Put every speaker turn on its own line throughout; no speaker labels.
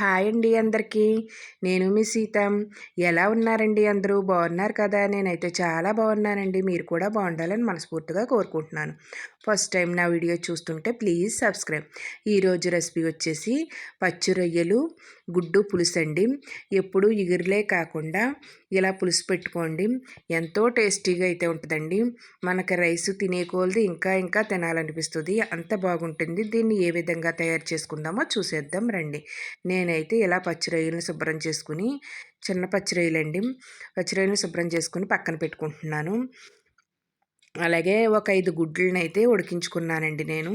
Hi అండి అందరికీ. నేను మీ సీతం. ఎలా ఉన్నారండి అందరూ? బాగున్నారు కదా? నేనైతే చాలా బాగున్నానండి. మీరు కూడా బాగుండాలని మనస్ఫూర్తిగా కోరుకుంటున్నాను. ఫస్ట్ టైం నా వీడియో చూస్తుంటే ప్లీజ్ సబ్స్క్రైబ్. ఈరోజు రెసిపీ వచ్చేసి పచ్చి రొయ్యలు గుడ్డు పులుసు అండి ఎప్పుడు ఇగురులే కాకుండా ఇలా పులుసు పెట్టుకోండి. ఎంతో టేస్టీగా అయితే ఉంటుందండి. మనకి రైస్ తినే కొలది ఇంకా ఇంకా తినాలనిపిస్తుంది. అంత బాగుంటుంది. దీన్ని ఏ విధంగా తయారు చేసుకుందామో చూసేద్దాం రండి. నేనైతే ఇలా పచ్చి రొయ్యలను శుభ్రం చేసుకుని చిన్న పచ్చి రొయ్యలండి పచ్చి రొయ్యలను శుభ్రం చేసుకుని పక్కన పెట్టుకుంటున్నాను. అలాగే ఒక ఐదు గుడ్లనైతే అయితే ఉడికించుకున్నానండి నేను.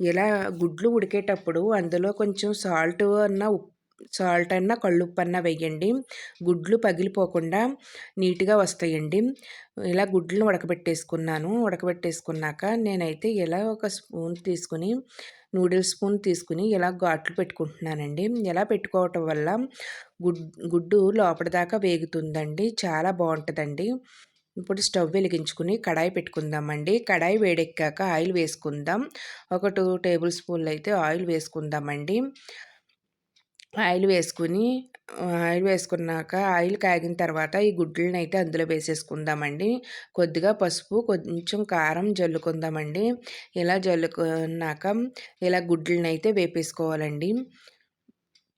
ఇలా గుడ్లు ఉడికేటప్పుడు అందులో కొంచెం సాల్ట్ అన్న ఉప్పు సాల్ట్ అన్న కళ్ళుప్పన్న వేయండి. గుడ్లు పగిలిపోకుండా నీట్గా వస్తాయండి. ఇలా గుడ్లను ఉడకబెట్టేసుకున్నాను ఉడకబెట్టేసుకున్నాక నేనైతే ఇలా ఒక స్పూన్ తీసుకుని నూడిల్స్ స్పూన్ తీసుకుని ఇలా ఘాట్లు పెట్టుకుంటున్నానండి. ఇలా పెట్టుకోవటం వల్ల గుడ్ గుడ్డు లోపలిదాకా వేగుతుందండి. చాలా బాగుంటుందండి. ఇప్పుడు స్టవ్ వెలిగించుకుని కడాయి పెట్టుకుందామండి. కడాయి వేడెక్కాక ఆయిల్ వేసుకుందాం. ఒక టూ టేబుల్ స్పూన్లు అయితే ఆయిల్ వేసుకుందామండి. ఆయిల్ వేసుకుని ఆయిల్ వేసుకున్నాక ఆయిల్ కాగిన తర్వాత ఈ గుడ్లను అయితే అందులో వేసేసుకుందామండి. కొద్దిగా పసుపు కొంచెం కారం జల్లుకుందామండి. ఇలా జల్లుకున్నాక ఇలా గుడ్లను అయితే వేపేసుకోవాలండి.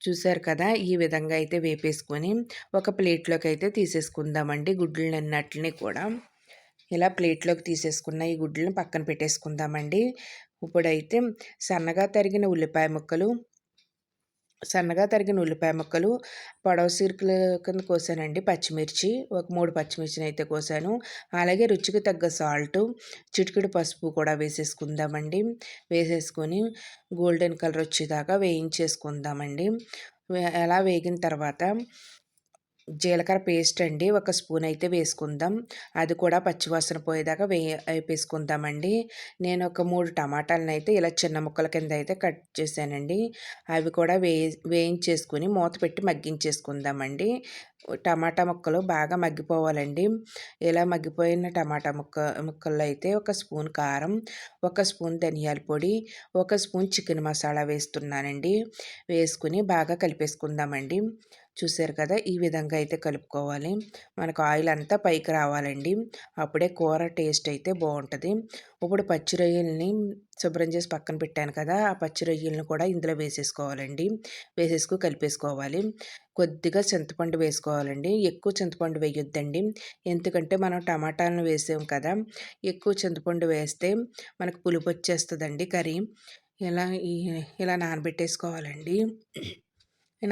చూసారు కదా ఈ విధంగా అయితే వేపేసుకొని ఒక ప్లేట్లోకి అయితే తీసేసుకుందామండి గుడ్లు అన్నట్లని కూడా. ఇలా ప్లేట్లోకి తీసేసుకున్న ఈ గుడ్లను పక్కన పెట్టేసుకుందామండి. ఇప్పుడైతే సన్నగా తరిగిన ఉల్లిపాయ ముక్కలు సన్నగా తరిగిన ఉల్లిపాయ ముక్కలు పొడవ సిరుకుల కింద కోసానండి పచ్చిమిర్చి ఒక మూడు పచ్చిమిర్చిని అయితే కోసాను. అలాగే రుచికి తగ్గ సాల్ట్ చిటికిడి పసుపు కూడా వేసేసుకుందామండి. వేసేసుకొని గోల్డెన్ కలర్ వచ్చేదాకా వేయించేసుకుందామండి. అలా వేగిన తర్వాత జీలకర్ర పేస్ట్ అండి ఒక స్పూన్ అయితే వేసుకుందాం. అది కూడా పచ్చివాసన పోయేదాకా వే వేపేసుకుందామండి. నేను ఒక మూడు టమాటాలను అయితే ఇలా చిన్న ముక్కల కింద అయితే కట్ చేశానండి. అవి కూడా వే వేయించేసుకుని మూత పెట్టి మగ్గించేసుకుందామండి. టమాటా ముక్కలు బాగా మగ్గిపోవాలండి. ఇలా మగ్గిపోయిన టమాటా ముక్క ముక్కల్లో అయితే ఒక స్పూన్ కారం ఒక స్పూన్ ధనియాల పొడి ఒక స్పూన్ చికెన్ మసాలా వేస్తున్నానండి. వేసుకుని బాగా కలిపేసుకుందామండి. చూసారు కదా! ఈ విధంగా అయితే కలుపుకోవాలి. మనకు ఆయిల్ అంతా పైకి రావాలండి. అప్పుడే కూర టేస్ట్ అయితే బాగుంటుంది. ఇప్పుడు పచ్చి రొయ్యల్ని శుభ్రం చేసి పక్కన పెట్టాను కదా! ఆ పచ్చి రొయ్యలను కూడా ఇందులో వేసేసుకోవాలండి. వేసేసుకు కలిపేసుకోవాలి. కొద్దిగా చింతపండు వేసుకోవాలండి. ఎక్కువ చింతపండు వేయొద్దండి. ఎందుకంటే మనం టమాటాలను వేసాం కదా! ఎక్కువ చింతపండు వేస్తే మనకు పులుపు వచ్చేస్తుందండి కర్రీ. ఇలా ఇలా నానబెట్టేసుకోవాలండి.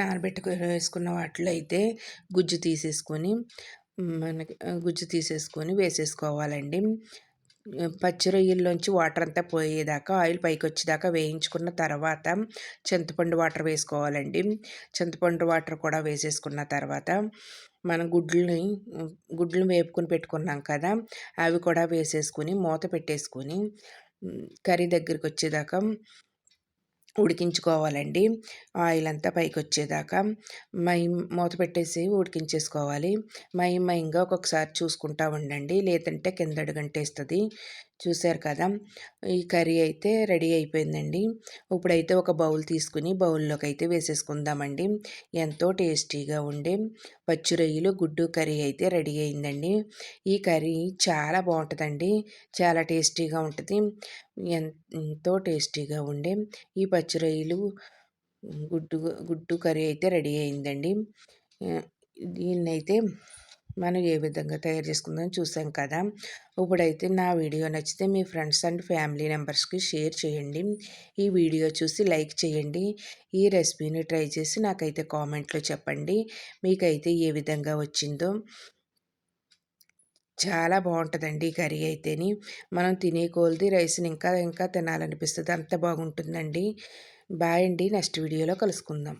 నానబెట్టుకు వేసుకున్న వాటిలో అయితే గుజ్జు తీసేసుకొని మనకి గుజ్జు తీసేసుకొని వేసేసుకోవాలండి. పచ్చి రొయ్యల్లోంచి వాటర్ అంతా పోయేదాకా ఆయిల్ పైకి వచ్చేదాకా వేయించుకున్న తర్వాత చింతపండు వాటర్ వేసుకోవాలండి. చింతపండు వాటర్ కూడా వేసేసుకున్న తర్వాత మనం గుడ్లని గుడ్లు వేపుకొని పెట్టుకున్నాం కదా అవి కూడా వేసేసుకొని మూత పెట్టేసుకొని కర్రీ దగ్గరికి వచ్చేదాకా ఉడికించుకోవాలండి. ఆయిల్ అంతా పైకి వచ్చేదాకా మై మూత పెట్టేసి ఉడికించేసుకోవాలి. మై మైంగా ఒక్కొక్కసారి చూసుకుంటా ఉండండి. లేదంటే కింద అడుగంటేస్తుంది. చూశారు కదా! ఈ కర్రీ అయితే రెడీ అయిపోయిందండి. ఇప్పుడైతే ఒక బౌల్ తీసుకుని బౌల్లోకి అయితే వేసేసుకుందామండి. ఎంతో టేస్టీగా ఉండే పచ్చి రొయ్యలు గుడ్డు కర్రీ అయితే రెడీ అయిందండి. ఈ కర్రీ చాలా బాగుంటుందండి. చాలా టేస్టీగా ఉంటుంది. ఎంతో టేస్టీగా ఉండే ఈ పచ్చి రొయ్యలు గుడ్డు గుడ్డు కర్రీ అయితే రెడీ అయిందండి. దీన్నైతే మనం ఏ విధంగా తయారు చేసుకుందాం చూసాం కదా. ఇప్పుడైతే నా వీడియో నచ్చితే మీ ఫ్రెండ్స్ అండ్ ఫ్యామిలీ మెంబర్స్కి షేర్ చేయండి. ఈ వీడియో చూసి లైక్ చేయండి. ఈ రెసిపీని ట్రై చేసి నాకైతే కామెంట్లో చెప్పండి. మీకైతే ఏ విధంగా వచ్చిందో. చాలా బాగుంటుందండి ఈ కర్రీ అయితేని. మనం తినే కోల్ది రైస్ని ఇంకా ఇంకా తినాలనిపిస్తుంది. అంత బాగుంటుందండి. బాయ్ అండి. నెక్స్ట్ వీడియోలో కలుసుకుందాం.